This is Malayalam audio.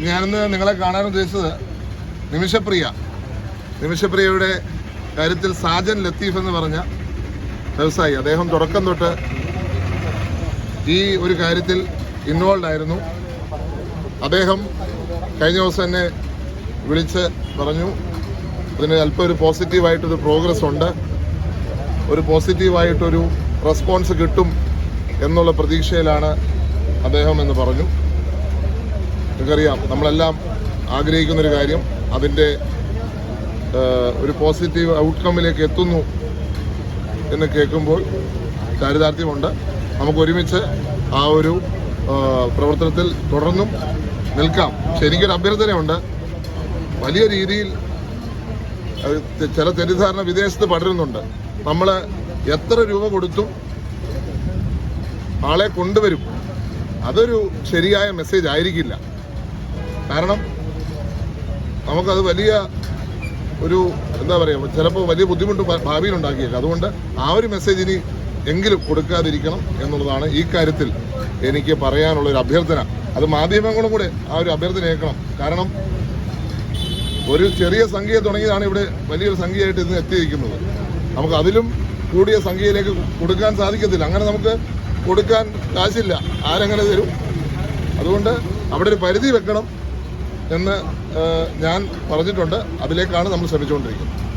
ഞാനിന്ന് നിങ്ങളെ കാണാൻ ഉദ്ദേശിച്ചത് നിമിഷപ്രിയ. നിമിഷപ്രിയയുടെ കാര്യത്തിൽ സാജൻ ലത്തീഫ് എന്ന് പറഞ്ഞ വ്യവസായി. അദ്ദേഹം തുടക്കം തൊട്ട് ഈ ഒരു കാര്യത്തിൽ ഇൻവോൾവ് ആയിരുന്നു. അദ്ദേഹം കഴിഞ്ഞ ദിവസം എന്നെ വിളിച്ച് പറഞ്ഞു അതിന് അല്പം ഒരു പോസിറ്റീവായിട്ടൊരു പ്രോഗ്രസ് ഉണ്ട്. ഒരു പോസിറ്റീവായിട്ടൊരു റെസ്പോൺസ് കിട്ടും എന്നുള്ള പ്രതീക്ഷയിലാണ് അദ്ദേഹം എന്ന് പറഞ്ഞു. നിങ്ങൾക്കറിയാം നമ്മളെല്ലാം ആഗ്രഹിക്കുന്നൊരു കാര്യം അതിന്റെ ഒരു പോസിറ്റീവ് ഔട്ട്കമ്മിലേക്ക് എത്തുന്നു എന്ന് കേൾക്കുമ്പോൾ ചാരിതാർത്ഥ്യമുണ്ട്. നമുക്ക് ഒരുമിച്ച് ആ ഒരു പ്രവർത്തനത്തിൽ തുടർന്നും നിൽക്കാം. പക്ഷെ എനിക്കൊരു അഭ്യർത്ഥനയുണ്ട്. വലിയ രീതിയിൽ ചില തെറ്റിദ്ധാരണ വിദേശത്ത് പടരുന്നുണ്ട്. നമ്മൾ എത്ര രൂപ കൊടുത്തും ആളെ കൊണ്ടുവരും. അതൊരു ശരിയായ മെസ്സേജ് ആയിരിക്കില്ല. കാരണം നമുക്കത് വലിയ ഒരു എന്താ പറയുക ചിലപ്പോൾ വലിയ ബുദ്ധിമുട്ട് ഭാവിയിൽ ഉണ്ടാക്കിയേക്കാം. അതുകൊണ്ട് ആ ഒരു മെസ്സേജ് ഇനി എങ്കിലും കൊടുക്കാതിരിക്കണം എന്നുള്ളതാണ് ഈ കാര്യത്തിൽ എനിക്ക് പറയാനുള്ള ഒരു അഭ്യർത്ഥന. അത് മാധ്യമങ്ങളും കൂടെ ആ ഒരു അഭ്യർത്ഥന ഏൽക്കണം. കാരണം ഒരു ചെറിയ സംഖ്യ തുടങ്ങിയതാണ് ഇവിടെ വലിയൊരു സംഖ്യയായിട്ട് ഇന്ന് എത്തിയിരിക്കുന്നത്. നമുക്ക് അതിലും കൂടിയ സംഖ്യയിലേക്ക് കൊടുക്കാൻ സാധിക്കത്തില്ല. അങ്ങനെ നമുക്ക് കൊടുക്കാൻ കാശില്ല. ആരെങ്ങനെ തരും? അതുകൊണ്ട് അവിടെ ഒരു പരിധി വെക്കണം. എന്ന് ഞാൻ പറഞ്ഞിട്ടുണ്ട്. അതിലേക്കാണ് നമ്മൾ ശ്രമിച്ചുകൊണ്ടിരിക്കുന്നത്.